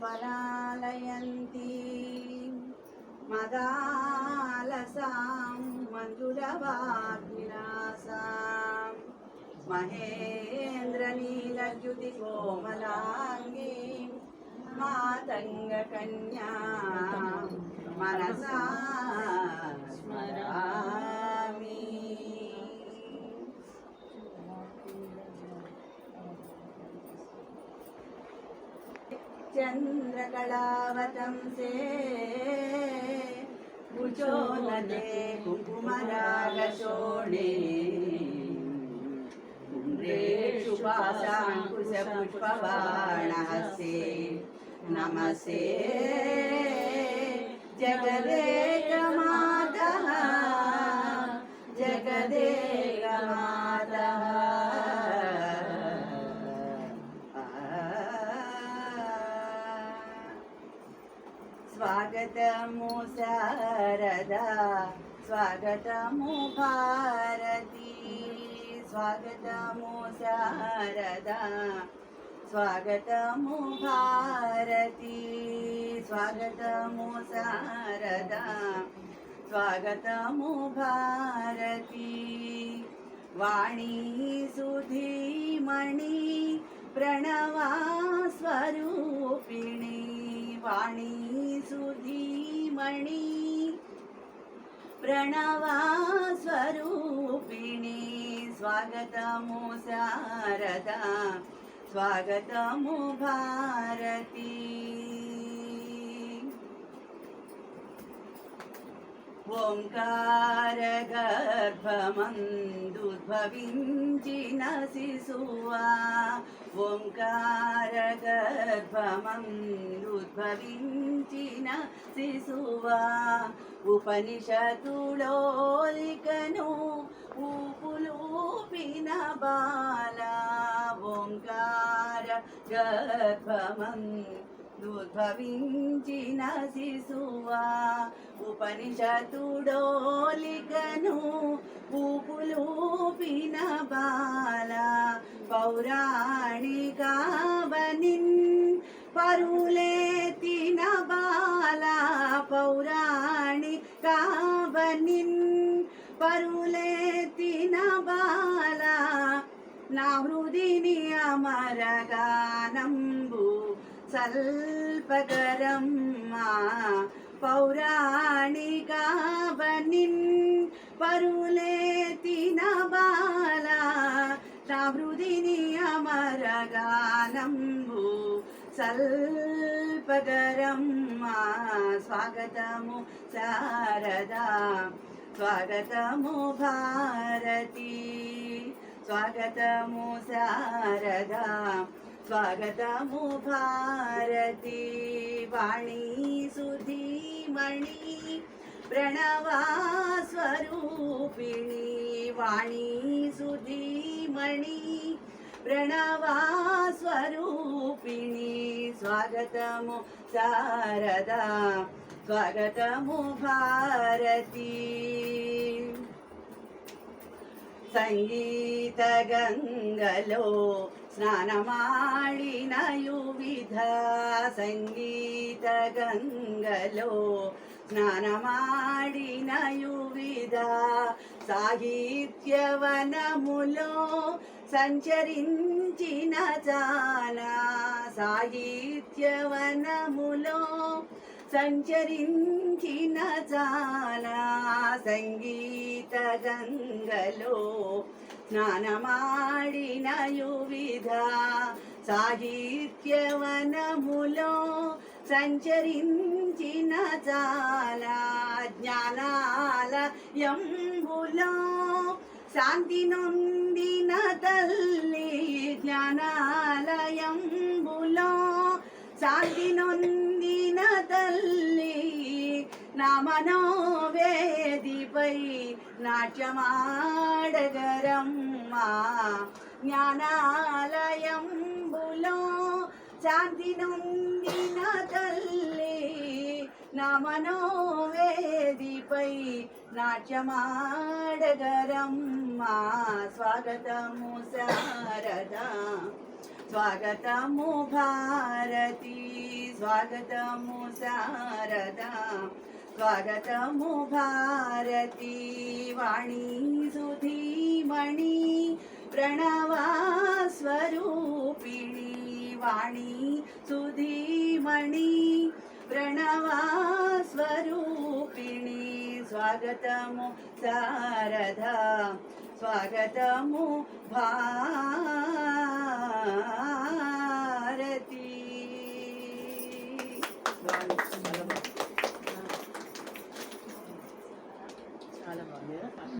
పరాలయంతి మదాలసాం మంజులవాగ్విలాసాం మహేంద్రనీలద్యుతి కోమలాంగీ మాతంగ కన్యా మనసా चंद्रकलावतम से। भुजो नदे कुकुमराग शोणे कुम्भेषु पाशाङ्कुशपुष्पबाणहस्ते। नमसे जगदेकमातः। जगदेकमा స్వాగతము శారదా. స్వాగతము భారతి. స్వాగతము శారదా. స్వాగతము భారతి. స్వాగతము శారదా. స్వాగతము భారతి. వాణీ సుధీమణి ప్రణవా స్వరూపిణి. వాణీ సుధీమణి ప్రణవా స్వరూపిణి స్వాగతము శారదా స్వాగతము భారతి ఓంకార గర్భమందుద్భవించిన శిశువా ఓంకార గర్భమందుద్భవించిన శిశువా ఉపనిషతులోలికను ఊపులూపిన బాల. ఓంకార గర్భమందు గర్భమందుద్భవించిన శిశువా ఉపనిషతుడోలికను ఊపులూపిన బాల పౌరాణికావనిన్ పరులేతిన బాల పౌరాణికావనిన్ పరులేతిన బాల నా హృదిని అమరగానం సల్పగరమ్మా సల్పకరమ్మా పౌరాణికావనిన్ పరులేతిన బాల నా అమరగానంబు సల్పగరమ్మా స్వాగతము శారదా స్వాగతము భారతి స్వాగతము శారదా. స్వాగతము భారతి వాణి సుధీమణి ప్రణవా స్వరూపిణి వాణి సుధీమణి ప్రణవా స్వరూపిణి స్వాగతము శారదా స్వాగతము భారతి సంగీత గంగలో స్నానమాడిన యువిధ సంగీత గంగలో స్నానమాడిన యువిధ సాహిత్యవనములో సంచరించిన చాలా సాహిత్యవనములో సంచరించిన జానా సంగీత గంగలో స్నానమాడిన యువిధ సాహిత్యవనములో సంచరించిన చాలా జ్ఞానాలయంబులో శాంతి నొందిన తల్లి జ్ఞానాలయం శాంతి నొందిన తల్లి నా మనోవేదిపై నాట్యమాడగరమ్మా. జ్ఞానాలయంబులో శాంతి నొందిన తల్లి నా మనోవేదిపై నాట్యమాడగరమ్మా. స్వాగతము శారద. స్వాగతము భారతి. స్వాగతము శారద. స్వాగతము భారతి. వాణి సుధీమణి. ప్రణవా స్వరూపిణి వాణి సుధీమణి. స్వాగతము శారద స్వాగతము భా